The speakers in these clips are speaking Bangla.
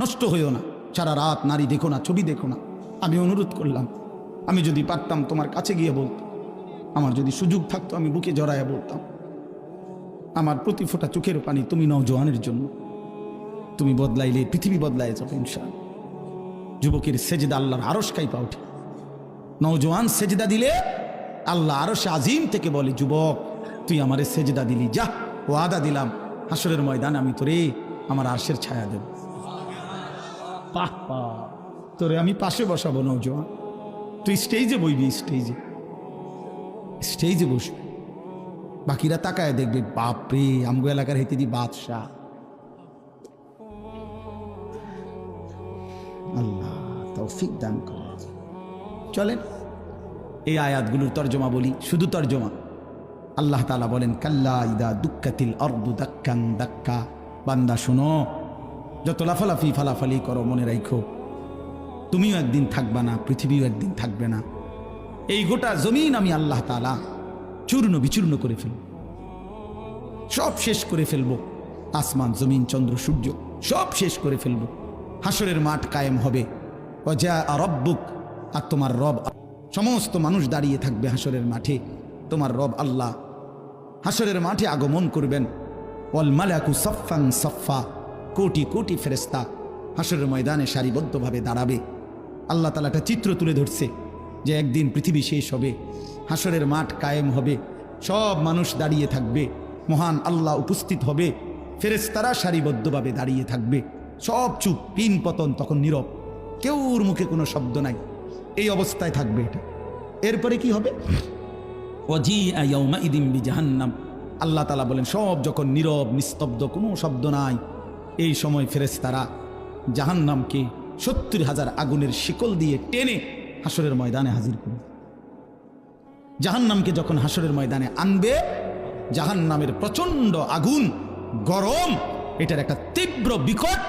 নষ্ট হইও না। সারা রাত নারী দেখো না, ছবি দেখো না। আমি অনুরোধ করলাম, আমি যদি পারতাম তোমার কাছে গিয়ে বলতাম, আমার যদি সুযোগ থাকতো, আমি বুকে জড়াইয়া বলতাম, আমার প্রতি ফোঁটা চোখের পানি তুমি নও জোয়ানের জন্য। তুমি বদলাইলে, পৃথিবী বদলায় যাবে ইনশাল যুবকের সেজদা আল্লাহর আরস কাইপা ওঠে। নওজোয়ান সেজদা দিলে আল্লাহ আরস আজিম থেকে বলে, যুবক, তুই আমারে সেজদা দিলি, যা ও আদা দিলাম। হাসরের ময়দান আমি তোরে, আমার আরশের ছায়া দেব। পাহ পা তোরে আমি পাশে বসাবো নওজোয়ান তুই স্টেজে বইবি স্টেজে স্টেজে বসবি। বাকিরা তাকায় দেখবে, বাপরে, আমগো এলাকার হেতে দি বাদশাহ। আল্লাহ, তৌফিক দান করে চলেন, এই আয়াতগুলোর তর্জমা বলি, শুধু তর্জমা। আল্লাহ তালা বলেন, কাল্লা ইদা দুঃখাতিল অর্দু দাক্কাং দাক্কা। বান্দা, শুনো যত লাফালাফি ফালাফালি করো, মনে রাখো তুমিও একদিন থাকবা না, পৃথিবীও একদিন থাকবে না। এই গোটা জমিন আমি আল্লাহ তালা চূর্ণ বিচূর্ণ করে ফেলব। সব শেষ করে ফেলব। আসমান, জমিন, চন্দ্র, সূর্য, সব শেষ করে ফেলব। হাসরের মাঠ কায়েম হবে। অজা রব্বুক, আর তোমার রব সমস্ত মানুষ দাঁড়িয়ে থাকবে হাসরের মাঠে। তোমার রব আল্লাহ হাসরের মাঠে আগমন করবেন। অল মালাকু সফান সফা কোটি কোটি ফেরেস্তা হাসরের ময়দানে সারিবদ্ধভাবে দাঁড়াবে। আল্লাহ তালা একটা চিত্র তুলে ধরছে যে একদিন পৃথিবী শেষ হবে হাসরের মাঠ কায়েম হবে সব মানুষ দাঁড়িয়ে থাকবে মহান আল্লাহ উপস্থিত হবে ফেরেস্তারা সারিবদ্ধভাবে দাঁড়িয়ে থাকবে। সব চুপ পিন পতন তখন নীরব কেউর মুখে কোনো শব্দ নাই এই অবস্থায় থাকবে এটা। এরপরে কি হবে? অজি আয়াউমা জাহান্নাম আল্লাহ তালা বলেন সব যখন নীরব নিস্তব্ধ কোনো শব্দ নাই এই সময় ফেরেস্তারা জাহান্নামকে সত্তর হাজার আগুনের শিকল দিয়ে টেনে হাসরের ময়দানে হাজির করবে। জাহান্নামকে যখন হাসরের ময়দানে আনবে, জাহান্নামের প্রচণ্ড আগুন, গরম, এটার একটা তীব্র বিকট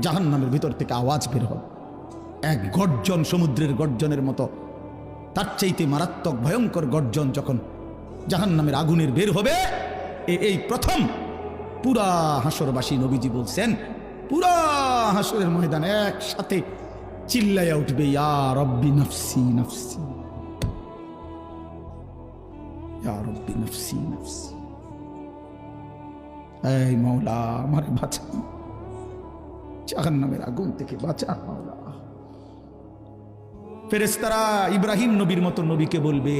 জাহান্নামের ভিতর থেকে আওয়াজ বের হবে। এক গর্জন সমুদ্রের গর্জনের মতো, তার চাইতে মারাত্মক ভয়ঙ্কর গর্জন যখন জাহান্নামের আগুনের বের হবে এই প্রথম পুরা হাসরবাসী নবীজি বলছেন, পুরা হাসরের ময়দান একসাথে চিল্লাইয়া উঠবে, ইয়া রব্বি নফসি নফসি। ফেরেস্তারা ইব্রাহিম নবীর মতো নবীকে বলবে,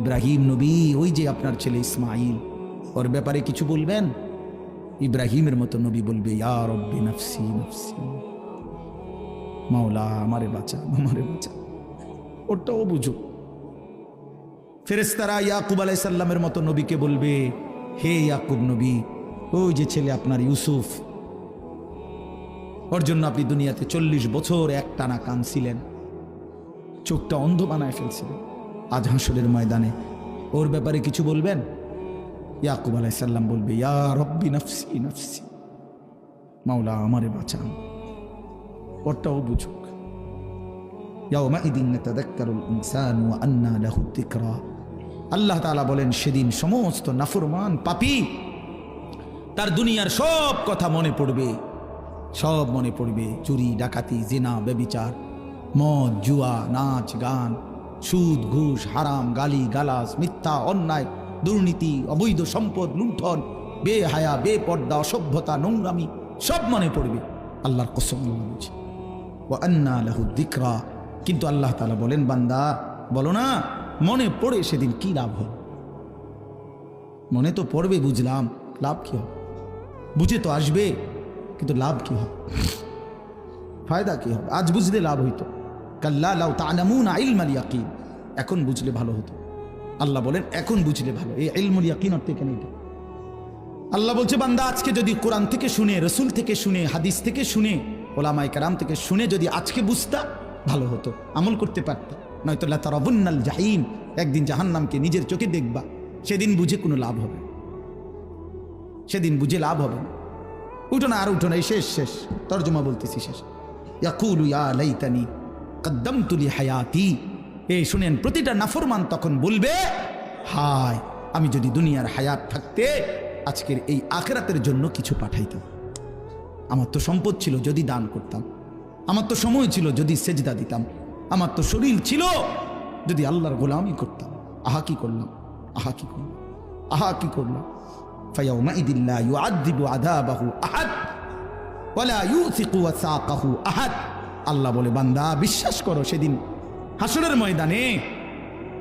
ইব্রাহিম নবী, ওই যে আপনার ছেলে ইসমাইল ওর ব্যাপারে কিছু বলবেন? ইব্রাহিমের মতো নবী বলবে, ইয়া রব্বি নফসি নফসি। মাওলা, আমারে বাঁচা আমারে বাঁচা। ওটাও বুঝো। ফেরেস্তারা ইয়াকুব আলাইসাল্লামের মতো নবীকে বলবে, হে ইয়াকুব নবী, ওই যে ছেলে আপনার ইউসুফ। ওর জন্য আপনি দুনিয়াতে চল্লিশ বছর এক টানা কানছিলেন চোখটা অন্ধ বানায় ফেলছিলেন। আজ হাসরের ময়দানে। ওর ব্যাপারে কিছু বলবেন? ইয়াকুব আলাইসাল্লাম বলবে, ইয়া রব্বি নফসি নফসি, মাওলা আমারে বাঁচান। ওরটাও বুঝুক। আল্লাহ তালা বলেন, সেদিন সমস্ত নাফরমান পাপি তার দুনিয়ার সব কথা মনে পড়বে। সব মনে পড়বে। চুরি, ডাকাতি, জেনা বেবিচার মদ, জুয়া, নাচ, গান, সুদ, ঘুষ, হারাম, গালি গালাস মিথ্যা, অন্যায় দুর্নীতি, অবৈধ সম্পদ, লুণ্ঠন, বেহায়া, বেপর্দা, অসভ্যতা, নোংরামি, সব মনে পড়বে। আল্লাহর কসম দিকরা কিন্তু আল্লাহ তালা বলেন, বান্দা, বলো না, মনে পড়ে সেদিন কি লাভ হবে মনে তো পড়বে, বুঝলাম। লাভ কি হবে? বুঝে তো আসবে, কিন্তু লাভ কি হবে? ফায়দা কি হবে? আজ বুঝলে লাভ হইতো। কাল্লা লাউ তালামুন ইলমাল ইয়াকিন। এখন বুঝলে ভালো হতো। আল্লাহ বলেন, এখন বুঝলে ভালো। এই ইলমুল ইয়াকিন অর্থ এখানে এটা। আল্লাহ বলছে, বান্দা, আজকে যদি কোরআন থেকে শুনে, রসুল থেকে শুনে, হাদিস থেকে শুনে ওলামাই কারাম থেকে শুনে যদি আজকে বুঝতা, ভালো হতো। আমল করতে পারতা। নয়তো তার অবন্যাল জাহিম একদিন জাহান্নামকে নিজের চোখে দেখবা। সেদিন বুঝে কোনো লাভ হবে। সেদিন বুঝে লাভ হবে না। উঠো না আর উঠো না, এই শেষ শেষ। তর্জমা বলতেছি, শেষ। ইয়াকুলু ইয়া লাইতানি কদ্দম তুলি হায়াতি। এই শুনেন, প্রতিটা নাফরমান তখন বলবে, হায়, আমি যদি দুনিয়ার হায়াত থাকতে আজকের এই আখেরাতের জন্য কিছু পাঠাইতাম। আমার তো সম্পদ ছিল যদি দান করতাম। আমার তো সময় ছিল যদি সেজদা দিতাম। আমার তো শরীর ছিল যদি আল্লাহর গোলামি করতাম। আহা, কি করলাম? আহা, কি করলাম? আহা, কি করলাম? ফায়াউমাইদিল্লা ইউআযযিবু আযাবাহু আহাদ ওয়ালা ইউথিকু ওয়াসাকাহু আহাদ। আল্লাহ বলে, বান্দা, বিশ্বাস করো, সেদিন হাসরের ময়দানে,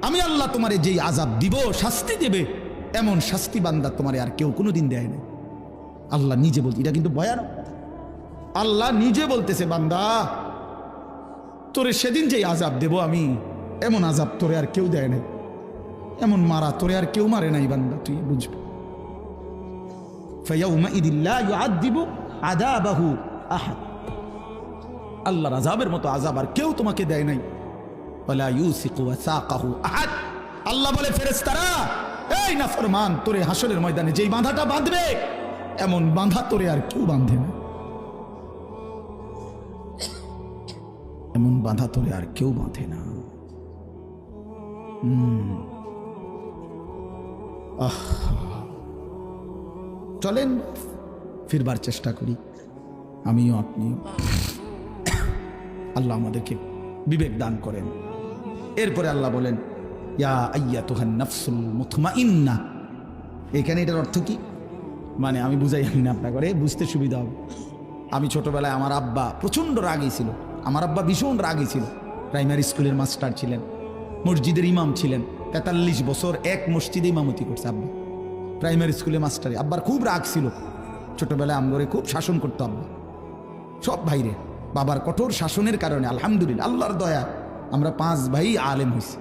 আমি আল্লাহ তোমারে যেই আজাব দিব, শাস্তি দেবে, এমন শাস্তি বান্দা তোমারে আর কেউ কোনো দিন দেয় না আল্লাহ নিজে বলতে এটা কিন্তু ভয়ানক আল্লাহ নিজে বলতেছে, বান্দা, তোরে সেদিন যেই আজাব দেব আমি, এমন আজাব তোরে আর কেউ দেয় নাই। এমন মারা তোরে আর কেউ মারে নাই, বান্দা, তুই বুঝবি? আল্লাহর আজাবের মতো আজাব আর কেউ তোমাকে দেয় নাই। ওয়ালা ইউসিকু ওয়াসাকাহু আহাদ। আল্লাহ বলে, ফেরেশতারা, এই নাফরমান, তোরে হাসরের ময়দানে যেই বাঁধাটা বাঁধবে, এমন বাঁধা তোরে আর কেউ বাঁধে না। এমন বাঁধা তোরে আর কেউ বাঁধে না। আহ। চলেন, ফিরবার চেষ্টা করি। আমিও আপনিও। আল্লাহ আমাদেরকে বিবেক দান করেন। এরপরে আল্লাহ বলেন, ইয়া আইয়া তোহান নফসুল মুথমা এখানে এটার অর্থ কি? মানে আমি বুঝাই না আপনার করে বুঝতে সুবিধা হবে। আমি ছোটবেলায় আমার আব্বা প্রচণ্ড রাগী ছিল। আমার আব্বা ভীষণ রাগী ছিল। প্রাইমারি স্কুলের মাস্টার ছিলেন, মসজিদের ইমাম ছিলেন। তেতাল্লিশ বছর এক মসজিদে ইমামতি করছে আব্বা। প্রাইমারি স্কুলে মাস্টারে। আব্বার খুব রাগ ছিল। ছোটবেলায় আমগরে খুব শাসন করতো আব্বা। সব ভাইরে। বাবার কঠোর শাসনের কারণে, আলহামদুলিল্লাহ, আল্লাহর দয়া। আমরা পাঁচ ভাই আলেম হয়েছি।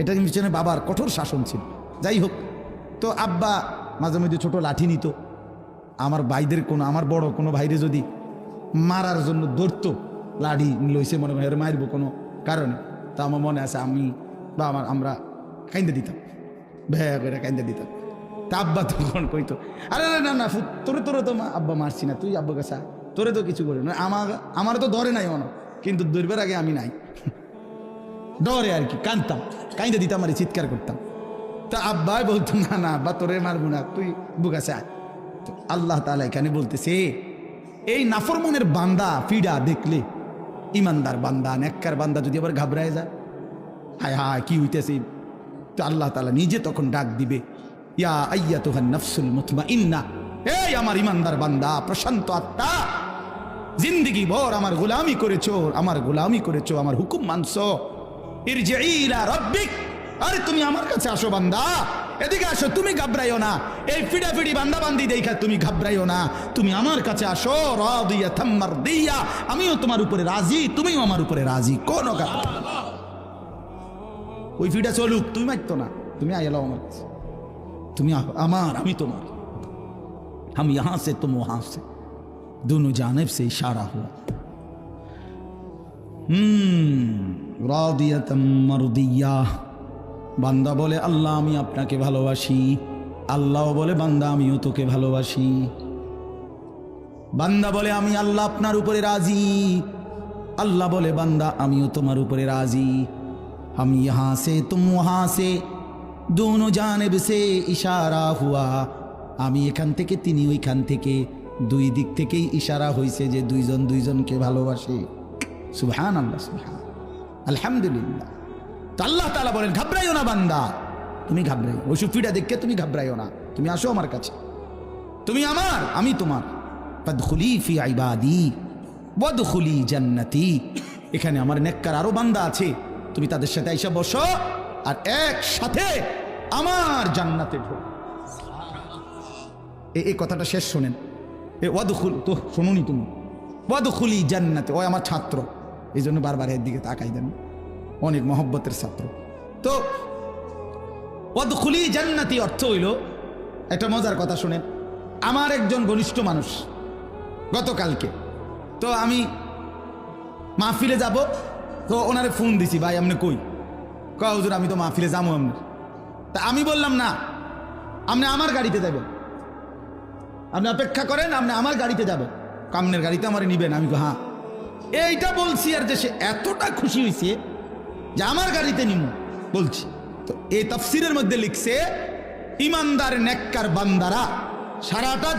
এটা পিছনে বাবার কঠোর শাসন ছিল। যাই হোক, তো আব্বা মাঝে মধ্যে ছোটো লাঠি নিত। আমার ভাইদের কোনো, আমার বড় কোনো ভাইরে যদি মারার জন্য ধরতো, লাঠি লইছে মনে হয় মারবো কোনো কারণে। তা আমার মনে আছে আমি বা আমার, আমরা কাইন্দে দিতাম। ভ্যা করে কাইন্দে দিতাম। তা আব্বা তখন কইতো, আরে না না তোরে তোরে তো আব্বা মারছি না, তুই আব্বা কাছে তোরে তো কিছু করে না। আমার আমার তো ধরে নাই মনে কিন্তু দৌড়বার আগে আমি নাই। ডরে আর কি, কাঁদতাম। কাঁদতে দিতাম আর চিৎকার করতাম। তা আব্বাই বলতো, না না, আব্বা, তোরে মারবো না, তুই বুকাছে আল্লাহ তালা এখানে বলতেছে, এই নাফরমনের বান্দা, ফিডা দেখলে, ইমানদার বান্দা, নেককার বান্দা যদি আবার ঘাবড়ায় যায়? হায় হায়, কি হইতেছে? তো আল্লাহ তালা নিজে তখন ডাক দিবে, ইয়া আইয়া তোহান নফসুল মুতমা ইন্না এই আমার ইমানদার বান্দা, প্রশান্ত আত্মা জিন্দিগি ভর আমার গোলামি করেছো আমার গোলামি করেছো আমার হুকুম মানছো ইরজিই ইলা রাব্বিক আরে তুমি আমার কাছে আসো বান্দা এদিকে আসো তুমি ঘাবড়াইও না এই ফিডাফিডি বান্দা বান্দি দেখা তুমি ঘাবড়াইও না তুমি আমার কাছে আসো রাদিয়া থাম্মার দিয়া আমিও তোমার উপরে রাজি তুমিও আমার উপরে রাজি কোন ওই ফিডা চলুক তুমি মারতো না তুমি আইলাও আমার কাছে তুমি আ- আমার আমি তোমার हम यहां से तुम वहां से दोनों जानब से इशारा हुआ হুম রাদিয়াতাম মারদিয়া বান্দা বলে আল্লাহ আমি আপনাকে ভালোবাসি আল্লাহ বলে বান্দা আমিও তোকে ভালোবাসি বান্দা বলে আমি আল্লাহ আপনার উপরে রাজি আল্লাহ বলে বান্দা আমিও তোমার উপরে রাজি हम यहाँ से तुम वहाँ से दोनों जानब से ইশারা হুয়া আমি এখান থেকে তিনি ওইখান থেকে দুই দিক থেকেই ইশারা হয়েছে যে দুইজন দুইজনকে ভালোবাসে। সুবহান আল্লাহ সুবহান আলহামদুলিল্লাহ। তো আল্লাহ তালা বলেন, ঘাবড়াইও না বান্দা। তুমি ঘাবড়াই ওই সুফিটা তুমি ঘাবড়াইও না। তুমি আসো আমার কাছে। তুমি আমার, আমি তোমার। ফি ইবাদি, ওয়াদখুলি জান্নাতি। এখানে আমার নেককার আরও বান্দা আছে। তুমি তাদের সাথে আইসা বসো আর একসাথে আমার জান্নাতে ঢোক। এই কথাটা শেষ শোনেন। এ, ওয়াদখুল, তো শোনুনি তুমি? ওয়াদখুলি জান্নাতে ও আমার ছাত্র। এই জন্য বারবার এর দিকে তাকাই দেন। অনেক মহব্বতের ছাত্র। তো, ওয়াদখুলি জান্নাতি অর্থ হইল, একটা মজার কথা শুনেন। আমার একজন ঘনিষ্ঠ মানুষ, গতকালকে। তো আমি মাহফিলে যাব, তো ওনারে ফোন দিছি, ভাই, আপনি কই? কয়, হুজুর, আমি তো মাহফিলে যাব আপনি তা আমি বললাম, না, আপনি আমার গাড়িতে যাবেন। আপনি অপেক্ষা করেন, আপনি আমার গাড়িতে যাবেন কামনের গাড়িতে আমার নিবেন। আমি হ্যাঁ। এইটা বলছি আর যে সে এতটা খুশি হয়েছে যে আমার গাড়িতে নিম। বলছি, তো এই তফসিরের মধ্যে লিখছে, ইমানদার, নেককার বান্দারা সারাটা